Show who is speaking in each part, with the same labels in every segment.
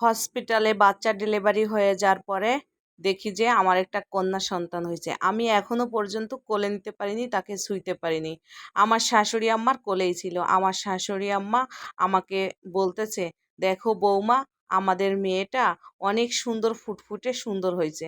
Speaker 1: হসপিটালে বাচ্চা ডেলিভারি হয়ে যাওয়ার পরে দেখি যে আমার একটা কন্যা সন্তান হয়েছে। আমি এখনও পর্যন্ত কোলে নিতে পারিনি, তাকে ছুঁইতে পারিনি। আমার শাশুড়ি আম্মার কোলেই ছিল। আমার শাশুড়ি আম্মা আমাকে বলতেছে, দেখো বৌমা, আমাদের মেয়েটা অনেক সুন্দর, ফুটফুটে সুন্দর হয়েছে।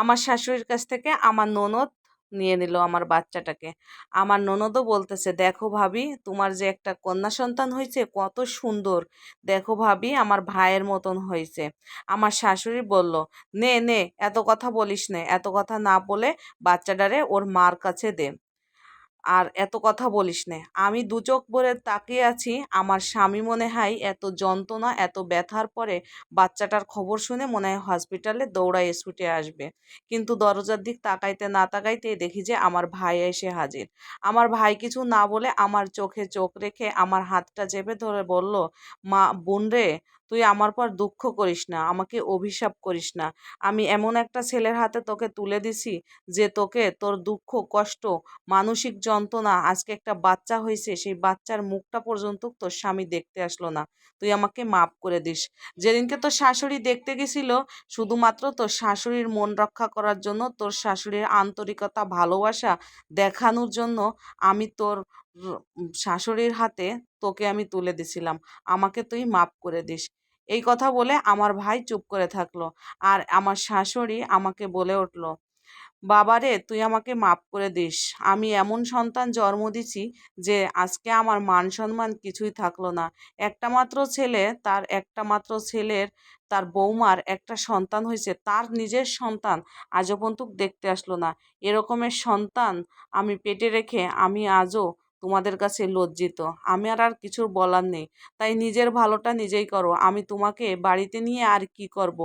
Speaker 1: আমার শাশুড়ির কাছ থেকে আমার ননদ নিয়ে নিল আমার বাচ্চাটাকে। আমার ননদও বলতেছে, দেখো ভাবি, তোমার যে একটা কন্যা সন্তান হয়েছে, কত সুন্দর। দেখো ভাবি, আমার ভাইয়ের মতন হয়েছে। আমার শাশুড়ি বলল, নে নে, এত কথা বলিস নে, এত কথা না বলে বাচ্চাটারে ওর মার কাছে দে। আর এত কথা বলিস নে। আমি দু চোখ ভরে তাকিয়ে আছি, আমার স্বামী মনে হয় এত যন্ত্রণা, এত ব্যথার পরে বাচ্চাটার খবর শুনে মনে হয় হসপিটালে দৌড়ায় ছুটে আসবে। কিন্তু দরজার দিক তাকাইতে না তাকাইতে দেখি যে আমার ভাই এসে হাজির। আমার ভাই কিছু না বলে আমার চোখে চোখ রেখে আমার হাতটা চেপে ধরে বলল, মা, বোন রে তুই আমার পর দুঃখ করিস না, আমাকে অভিশাপ করিস না। আমি এমন একটা ছেলের হাতে তোকে তুলে দিছি যে তোকে তোর দুঃখ, কষ্ট, মানসিক যন্ত্রণা আজকে একটা বাচ্চা হয়েছে, সেই বাচ্চার মুখটা পর্যন্ত তোর স্বামী দেখতে আসলো না। তুই আমাকে মাফ করে দিস। যেদিনকে তোর শাশুড়ি দেখতে গেছিল, শুধুমাত্র তোর শাশুড়ির মন রক্ষা করার জন্য, তোর শাশুড়ির আন্তরিকতা, ভালোবাসা দেখানোর জন্য আমি তোর শাশুড়ির হাতে তোকে আমি তুলে দিছিলাম। আমাকে তুই মাফ করে দিস। এই কথা বলে আমার ভাই চুপ করে থাকল আর আমার শাশুড়ি আমাকে বলে উঠল, বাবারে, তুই আমাকে মাফ করে দিস। আমি এমন সন্তান জন্ম দিছি যে আজকে আমার মান সম্মান কিছুই থাকল না। একটা মাত্র ছেলে, তার একটা মাত্র ছেলের, তার বৌমার একটা সন্তান হয়েছে, তার নিজের সন্তান আজও পর্যন্ত দেখতে আসলো না। এরকমের সন্তান আমি পেটে রেখে আমি আজও তোমাদের কাছে লজ্জিত। আমি আর আর কিছু বলার নেই। তাই নিজের ভালোটা নিজেই করো। আমি তোমাকে বাড়িতে নিয়ে আর কি করব।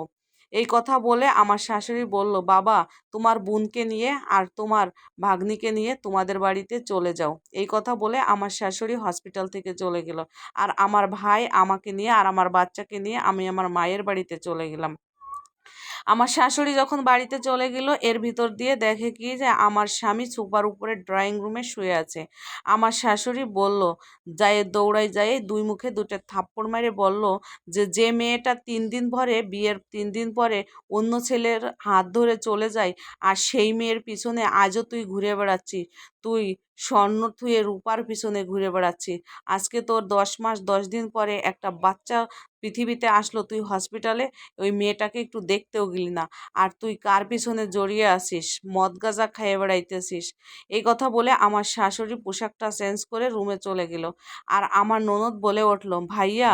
Speaker 1: এই কথা বলে আমার শাশুড়ি বলল, বাবা, তোমার বোনকে নিয়ে আর তোমার ভাগ্নিকে নিয়ে তোমাদের বাড়িতে চলে যাও। এই কথা বলে আমার শাশুড়ি হসপিটাল থেকে চলে গেল। আর আমার ভাই আমাকে নিয়ে আর আমার বাচ্চাকে নিয়ে আমি আমার মায়ের বাড়িতে চলে গেলাম। আমার শাশুড়ি যখন বাড়িতে চলে গেল, এর ভিতর দিয়ে দেখে কি যে আমার স্বামী সুপার উপরে ড্রয়িং রুমে শুয়ে আছে। আমার শাশুড়ি বলল, যায় দৌড়াই যায় দুই মুখে দুটো থাপ্পড় মেরে বলল যে যে মেয়েটা তিন দিন পরে, বিয়ের তিন দিন পরে অন্য ছেলের হাত ধরে চলে যায় আর সেই মেয়ের পিছনে আজও তুই ঘুরে বেড়াচ্ছিস। তুই স্বর্ণ থুয়ে রূপার পিছনে ঘুরে বেড়াচ্ছিস। আজকে তোর দশ মাস, দশ দিন পরে একটা বাচ্চা পৃথিবীতে আসলো, তুই হসপিটালে ওই মেয়েটাকে একটু দেখতেও গেলি না। আর তুই কার পিছনে জড়িয়ে আসিস মদ গাঁজা খাইয়ে বেড়াইতেছিস। এই কথা বলে আমার শাশুড়ি পোশাকটা চেঞ্জ করে রুমে চলে গেল। আর আমার ননদ বলে উঠল, ভাইয়া,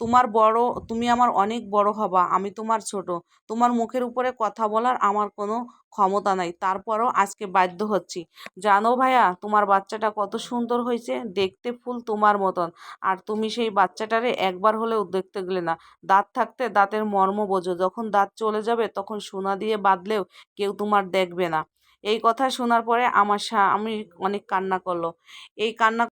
Speaker 1: তোমার বড়, তুমি আমার অনেক বড় হবা, আমি তোমার ছোট। তোমার মুখের উপরে কথা বলার আমার কোনো ক্ষমতা নাই, তারপরও আজকে বাধ্য হচ্ছি। জানো ভাইয়া, তোমার বাচ্চাটা কত সুন্দর হয়েছে, দেখতে ফুল তোমার মতন। আর তুমি সেই বাচ্চাটারে একবার হলেও দেখতে গেলে না। দাঁত থাকতে দাঁতের মর্ম বোঝো, যখন দাঁত চলে যাবে তখন সোনা দিয়ে বাঁধলেও কেউ তোমার দেখবে না। এই কথা শোনার পরে আমার আমি অনেক কান্না করল। এই কান্না